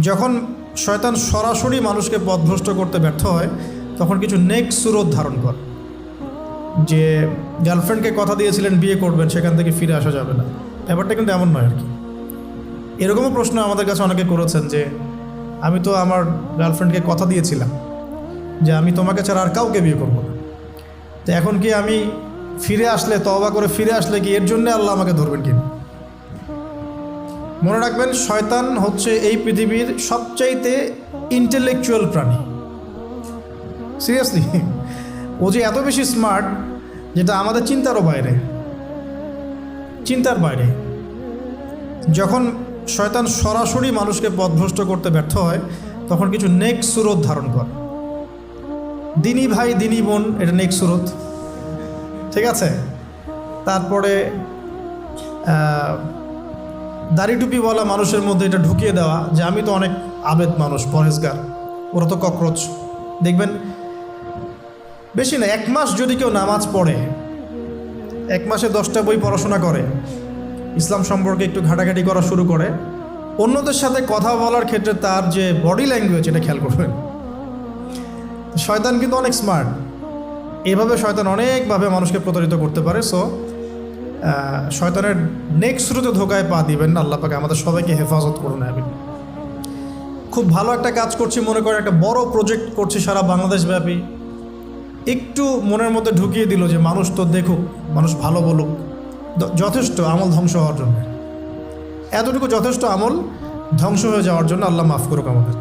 যখন শয়তান সরাসরি মানুষকে পথভ্রষ্ট করতে ব্যর্থ হয়, তখন কিছু নেক্সট সুরত ধারণ করে। যে গার্লফ্রেন্ডকে কথা দিয়েছিলেন, বিয়ে করবেন, সেখান থেকে ফিরে আসা যাবে না। ব্যাপারটা কিন্তু এমন নয় আর কি। এরকমও প্রশ্ন আমাদের কাছে অনেকে করেছেন যে, আমি তো আমার গার্লফ্রেন্ডকে কথা দিয়েছিলাম যে, আমি তোমাকে ছাড়া আর কাউকে বিয়ে করব না। তো এখন কি আমি ফিরে আসলে তবা করে ফিরে আসলে কি এর জন্য আল্লাহ আমাকে ধরবেন কিনা? মনে রাখবেন, শয়তান হচ্ছে এই পৃথিবীর সবচাইতে ইন্টেলেকচুয়াল প্রাণী। সিরিয়াসলি ও যে এত বেশি স্মার্ট যেটা আমাদের চিন্তারও বাইরে। চিন্তার বাইরে। যখন শয়তান সরাসরি মানুষকে পথভ্রষ্ট করতে ব্যর্থ হয়, তখন কিছু নেক্সট সুরত ধারণ করে। দিনী ভাই, দিনী বোন, এটা নেক সুরত। ঠিক আছে? তারপরে দাড়ি টুপিওয়ালা মানুষের মধ্যে এটা ঢুকিয়ে দেওয়া যে আমি তো অনেক আবেদ মানুষ পরেজগার ওরা তো ককরোচ। দেখবেন, বেশি না, এক মাস যদি কেউ নামাজ পড়ে, এক মাসে দশটা বই পড়াশোনা করে, ইসলাম সম্পর্কে একটু ঘাটাঘাটি করা শুরু করে, অন্যদের সাথে কথা বলার ক্ষেত্রে তার যে বডি ল্যাঙ্গুয়েজ, এটা খেয়াল করবেন। শয়তান কিন্তু অনেক স্মার্ট। এভাবে শয়তান অনেকভাবে মানুষকে প্রতারিত করতে পারে, সো শয়তানের নেক্সট শুরুতে ধোকায় পা দিবেন না, আল্লাহ পাকে আমাদের সবাইকে হেফাজত করুন আমি খুব ভালো একটা কাজ করছি মনে করেন, একটা বড় প্রজেক্ট করছি সারা বাংলাদেশ ব্যাপী। একটু মনের মধ্যে ঢুকিয়ে দিল যে মানুষ তো দেখুক, মানুষ ভালো বলুক যথেষ্ট আমল ধ্বংস হওয়ার জন্য। এতটুকু যথেষ্ট আমল ধ্বংস হয়ে যাওয়ার জন্য আল্লাহ মাফ করুক আমাদের।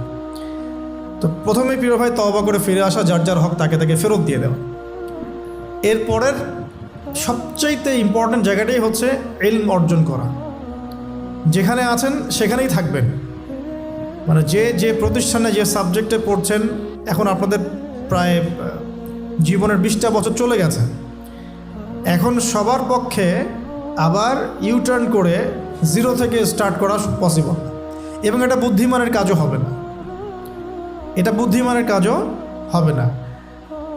তো প্রথমে প্রিয় ভাই তবা করে ফিরে আসা, যার যার হক তাকে তাকে ফেরত দিয়ে দেওয়া। এরপরের সবচাইতে ইম্পর্ট্যান্ট জায়গাটাই হচ্ছে এলম অর্জন করা। যেখানে আছেন, সেখানেই থাকবেন। মানে যে যে প্রতিষ্ঠানে, যে সাবজেক্টে পড়ছেন, এখন আপনাদের প্রায় জীবনের বিশটা বছর চলে গেছে। এখন সবার পক্ষে আবার ইউটার্ন করে জিরো থেকে স্টার্ট করা পসিবল এবং এটা বুদ্ধিমানের কাজও হবে না। এটা বুদ্ধিমানের কাজও হবে না।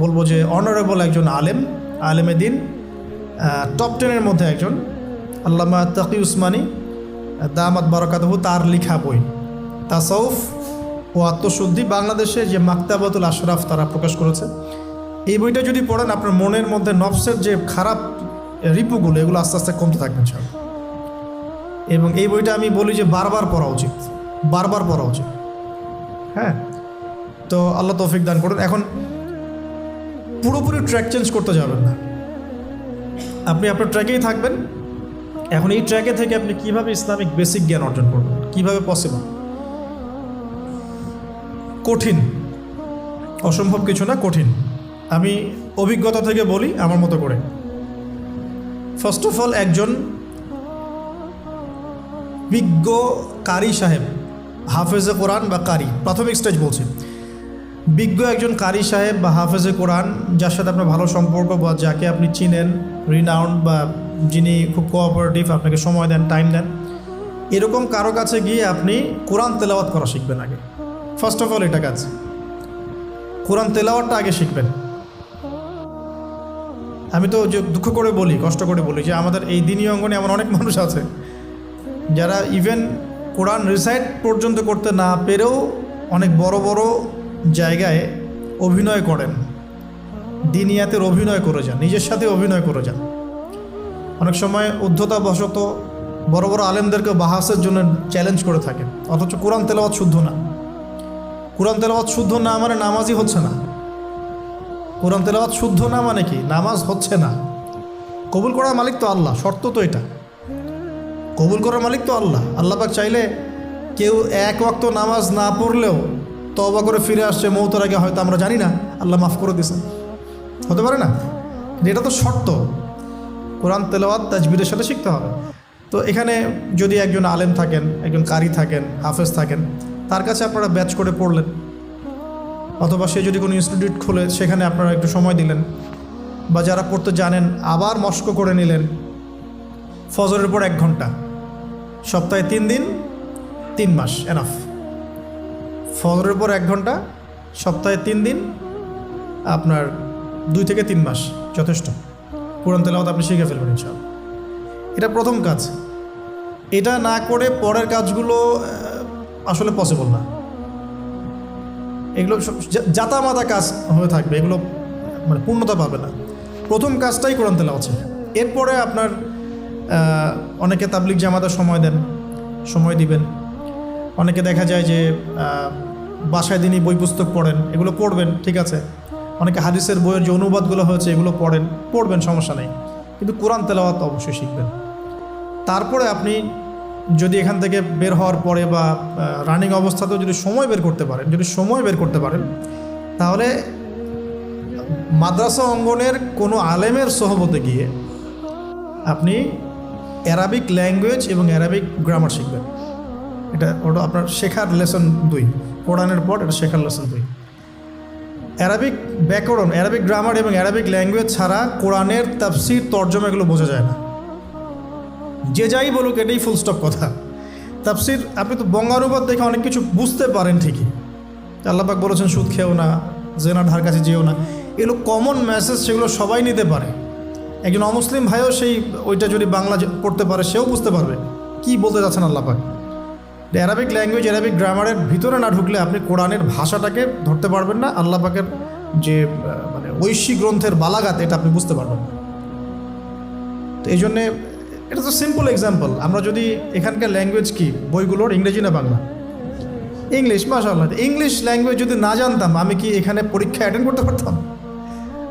বলব যে অনারেবল একজন আলেম, আলেমে দিন টপ টেনের মধ্যে একজন, আল্লামা তাকি উসমানী দামাত বারকাতহু, তার লিখা বই। তাসাউফ ও আত্মশুদ্ধি বাংলাদেশে যে মাক্তাবাতুল আশরাফ তারা প্রকাশ করেছে। এই বইটা যদি পড়েন, আপনার মনের মধ্যে নফসের যে খারাপ রিপুগুলো, এগুলো আস্তে আস্তে কমতে থাকবে সব এবং এই বইটা আমি বলি যে বারবার পড়া উচিত, বারবার পড়া উচিত। হ্যাঁ? তো আল্লাহ তৌফিক দান করুন। এখন পুরোপুরি ট্র্যাক চেঞ্জ করতে যাবেন না। আপনি আপনার ট্র্যাকেই থাকবেন। এখন এই ট্র্যাকে থেকে আপনি কীভাবে ইসলামিক বেসিক জ্ঞান অর্জন করবেন? কীভাবে পসিবল কঠিন। অসম্ভব কিছু না, কঠিন। আমি অভিজ্ঞতা থেকে বলি আমার মতো করে। ফার্স্ট অফ অল একজন বিজ্ঞ কারি সাহেব, হাফেজে কোরআন বা কারি, প্রাথমিক স্টেজ বলছি। বিজ্ঞ একজন কারি সাহেব বা হাফেজে কোরআন, যার সাথে আপনার ভালো সম্পর্ক বা যাকে আপনি চিনেন রিনাউন্ড বা যিনি খুব কোঅপারেটিভ আপনাকে সময় দেন টাইম দেন, এরকম কারও কাছে গিয়ে আপনি কোরআন তেলাওয়াত করা শিখবেন আগে। ফার্স্ট অফ অল এটা কাজ। কোরআন তেলাওয়াতটা আগে শিখবেন। আমি তো যে দুঃখ করে বলি, কষ্ট করে বলি যে আমাদের এই দিনী অঙ্গনে এমন অনেক মানুষ আছে, যারা ইভেন কোরআন রিসাইট পর্যন্ত করতে না পেরেও অনেক বড় বড় জায়গায় অভিনয় করেন। দিনিয়াতের অভিনয় করে যান, নিজের সাথে অভিনয় করে যান। অনেক সময় উদ্ধতা বশত বড় বড় আলেমদেরকে বাহাসের জন্য চ্যালেঞ্জ করে থাকে অথচ কোরআন তেলাওয়াত শুদ্ধ না। কোরআন তেলাওয়াত শুদ্ধ না মানে নামাজই হচ্ছে না। কোরআন তেলাওয়াত শুদ্ধ না মানে কি? নামাজ হচ্ছে না। কবুল করার মালিক তো আল্লাহ, শর্ত তো এটা। কবুল করার মালিক তো আল্লাহ। আল্লাহ পাক চাইলে কেউ এক ওয়াক্ত নামাজ না পড়লেও তবা করে ফিরে আসছে, মৌতের আগে হয়তো আমরা জানি না। আল্লাহ মাফ করে দিয়েছেন। হতে পারে না? এটা তো শর্ত। কোরআন, তেলাওয়াত তাজবিরের সাথে শিখতে হবে। তো এখানে যদি একজন আলেম থাকেন, একজন কারি থাকেন, হাফেজ থাকেন, তার কাছে আপনারা ব্যাচ করে পড়লেন। অথবা সে যদি কোনো ইনস্টিটিউট খোলে, সেখানে আপনারা একটু সময় দিলেন। বা যারা পড়তে জানেন, আবার মস্ক করে নিলেন। ফজরের পর এক ঘণ্টা। সপ্তাহে তিন দিন, তিন মাস এনাফ ফজরের পর এক ঘণ্টা, সপ্তাহে তিন দিন, আপনার দুই থেকে তিন মাস যথেষ্ট। কোরআন তেলাওয়াত আপনি শিখে ফেলবেন ইনশাআল্লাহ। এটা প্রথম কাজ। এটা না করে পরের কাজগুলো আসলে পসিবল না। এগুলো সব যা- জাতামাতা কাজ হয়ে থাকবে, এগুলো মানে পূর্ণতা পাবে না। প্রথম কাজটাই কোরআন তেলাওয়াত শেখা এরপরে আপনার অনেকে তাবলিক জামাতে সময় দেন, সময় দিবেন। অনেকে দেখা যায় যে বাসায় দিনই বই পুস্তক পড়েন, এগুলো পড়বেন, ঠিক আছে? অনেকে হাদিসের বইয়ের যে অনুবাদগুলো হয়েছে, এগুলো পড়েন, পড়বেন, সমস্যা নেই। কিন্তু কোরআন তেলাওয়াত অবশ্যই শিখবেন। তারপরে আপনি যদি এখান থেকে বের হওয়ার পরে বা রানিং অবস্থাতেও যদি সময় বের করতে পারেন, যদি সময় বের করতে পারেন, তাহলে মাদ্রাসা অঙ্গনের কোনো আলেমের সহবতে গিয়ে আপনি অ্যারাবিক ল্যাঙ্গুয়েজ এবং অ্যারাবিক গ্রামার শিখবেন। এটা ওটা আপনার শেখার লেসন দুই। কোরআনের পর এটা শেখার লেসন দুই। অ্যারাবিক ব্যাকরণ, অ্যারাবিক গ্রামার এবং অ্যারাবিক ল্যাঙ্গুয়েজ ছাড়া কোরআনের তাফসির, তর্জমা এগুলো বোঝা যায় না। যে যাই বলুক, এটাই ফুল স্টপ কথা। তাফসির, আপনি তো বঙ্গানুবাদ দেখে অনেক কিছু বুঝতে পারেন ঠিকই। আল্লাপাক বলেছেন, সুদ খেও না, জেনার ধার কাছে যেও না। এগুলো কমন মেসেজ সেগুলো সবাই নিতে পারে। একজন অমুসলিম ভাইও সেই, ওইটা যদি বাংলা পড়তে পারে, সেও বুঝতে পারবে। কি বলতে যাচ্ছেন আল্লাপাক অ্যারাবিক ল্যাঙ্গুয়েজ অ্যারাবিক গ্রামারের ভিতরে না ঢুকলে আপনি কোরআনের ভাষাটাকে ধরতে পারবেন না, আল্লাহ পাকের যে মানে ঐশী গ্রন্থের বালাগাত এটা আপনি বুঝতে পারবেন না। তো এই জন্যে এটা তো সিম্পল এক্সাম্পল আমরা যদি এখানকার ল্যাঙ্গুয়েজ কি? বইগুলোর, ইংরেজি না বাংলা? ইংলিশ মাশাআল্লাহ। ইংলিশ ল্যাঙ্গুয়েজ যদি না জানতাম, আমি কি এখানে পরীক্ষা অ্যাটেন্ড করতে পারতাম?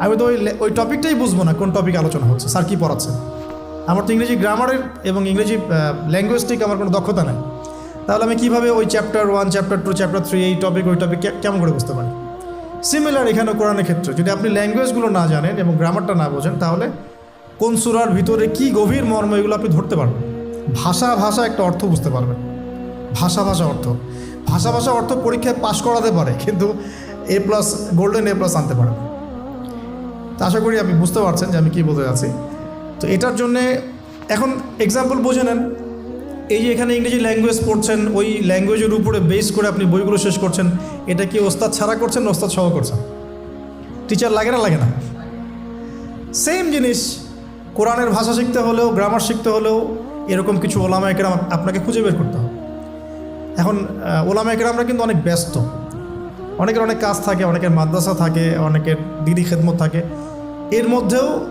আমি তো ওই ওই টপিকটাই বুঝব না, কোন টপিক আলোচনা হচ্ছে, স্যার কী পড়াচ্ছে আমার তো ইংরেজি গ্রামারের এবং ইংরেজি ল্যাঙ্গুয়েজটিক আমার কোনো দক্ষতা নাই। তাহলে আমি কীভাবে ওই chapter one chapter two chapter three এই টপিক ওই টপিক কেমন করে বুঝতে পারি? সিমিলার এখানে কোরআনের ক্ষেত্রে, যদি আপনি ল্যাঙ্গুয়েজগুলো না জানেন এবং গ্রামারটা না বোঝেন, তাহলে কোন সুরার ভিতরে কি গভীর মর্ম এগুলো আপনি ধরতে পারবেন? ভাষা ভাষা একটা অর্থ বুঝতে পারবেন। ভাষা ভাষা অর্থ। ভাষা ভাষা অর্থ পরীক্ষায় পাশ করাতে পারে, কিন্তু A plus golden A plus আনতে পারে। তো আশা করি আপনি বুঝতে পারছেন যে আমি কী বলতে যাচ্ছি। তো এটার জন্যে এখন এক্সাম্পল বুঝে নেন। এই যে এখানে ইংরেজি ল্যাঙ্গুয়েজ পড়ছেন, ওই ল্যাঙ্গুয়েজের উপরে বেস করে আপনি বইগুলো শেষ করছেন, এটা কি ওস্তাদ ছাড়া করছেন না ওস্তাদ সহ করছেন? টিচার লাগে না লাগে না? সেম জিনিস, কোরআনের ভাষা শিখতে হলেও গ্রামার শিখতে হলেও, এরকম কিছু ওলামা একরাম আপনাকে খুঁজে বের করতে হবে। এখন ওলামা একরামরা কিন্তু অনেক ব্যস্ত। অনেকের অনেক কাজ থাকে, অনেকের মাদ্রাসা থাকে, অনেকের দিদি খেদমত থাকে। এর মধ্যেও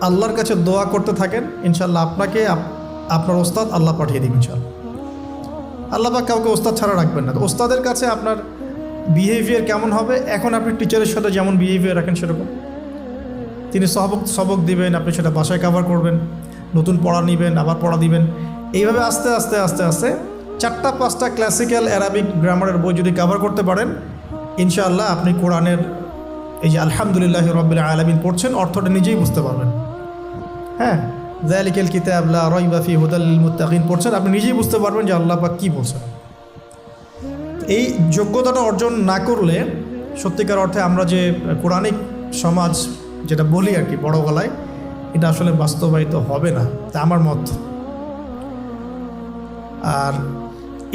আল্লাহর কাছে দোয়া করতে থাকেন ইনশাল্লাহ আপনাকে আপ- আপনার ওস্তাদ আল্লাহ পাঠিয়ে দিন ইনশাল্লাহ আল্লাহ পাক কাউকে ওস্তাদ ছাড়া রাখবেন না। তো ওস্তাদের কাছে আপনার বিহেভিয়ার কেমন হবে? এখন আপনি টিচারের সাথে যেমন বিহেভিয়ার রাখেন সেরকম। তিনি সবক সবক দিবেন, আপনি সেটা বাসায় কভার করবেন, নতুন পড়া নেবেন, আবার পড়া দিবেন। এইভাবে আস্তে আস্তে আস্তে আস্তে চারটা, পাঁচটা ক্লাসিক্যাল অ্যারাবিক গ্রামারের বই যদি কভার করতে পারেন, ইনশাআল্লাহ আপনি কোরআনের এই যে আলহামদুলিল্লাহ রবিল আলমিন পড়ছেন, অর্থটা নিজেই বুঝতে পারবেন। হ্যাঁ? জালিকেল কিতাব লা রাইবা ফি হুদাল লিল মুত্তাকিন পড়ছেন। আপনি নিজেই বুঝতে পারবেন যে আল্লাহ পাক কী বলছেন। এই যোগ্যতাটা অর্জন না করলে সত্যিকার অর্থে আমরা যে কোরআনিক সমাজ যেটা বলি আর কি বড় গলায়, এটা আসলে বাস্তবায়িত হবে না। তা আমার মত। আর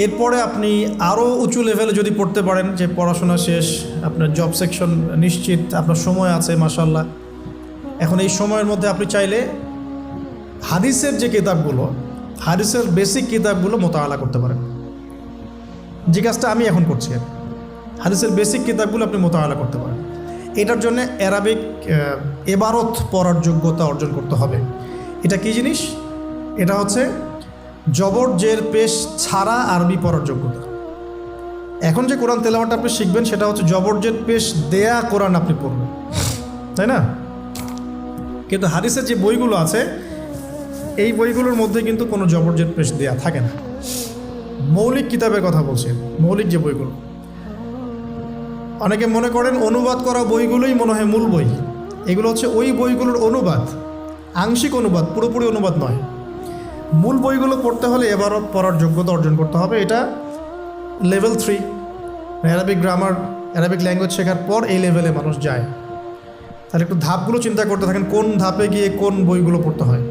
এরপরে আপনি আরও উঁচু লেভেলে যদি পড়তে পারেন, যে পড়াশোনা শেষ, আপনার জব সেকশন নিশ্চিত, আপনার সময় আছে মাসাল্লাহ এখন এই সময়ের মধ্যে আপনি চাইলে হাদিসের যে কিতাবগুলো, হাদিসের বেসিক কিতাবগুলো মোতাবেলা করতে পারেন। যে কাজটা আমি এখন করছি। হাদিসের বেসিক কিতাবগুলো আপনি মোতাবেলা করতে পারেন। এটার জন্য অ্যারাবিক এবারত পড়ার যোগ্যতা অর্জন করতে হবে। এটা কি জিনিস? এটা হচ্ছে জবর, জের, পেশ ছাড়া আরবি পড়ার যোগ্যতা। এখন যে কোরআন তেলাওয়াটা আপনি শিখবেন, সেটা হচ্ছে জবর, জের, পেশ দেয়া কোরআন আপনি পড়বেন। তাই না? কিন্তু হাদিসের যে বইগুলো আছে এই বইগুলোর মধ্যে কিন্তু কোনো জবরজের পেশ দেওয়া থাকে না। মৌলিক কিতাবের কথা বলছে, মৌলিক যে বইগুলো। অনেকে মনে করেন অনুবাদ করা বইগুলোই মনে হয় মূল বই। এগুলো হচ্ছে ওই বইগুলোর অনুবাদ, আংশিক অনুবাদ, পুরোপুরি অনুবাদ নয়। মূল বইগুলো পড়তে হলে এবারও পড়ার যোগ্যতা অর্জন করতে হবে। এটা level three. Arabic grammar, Arabic language শেখার পর এই লেভেলে মানুষ যায়। তাহলে একটু ধাপগুলো চিন্তা করতে থাকেন, কোন ধাপে গিয়ে কোন বইগুলো পড়তে হয়।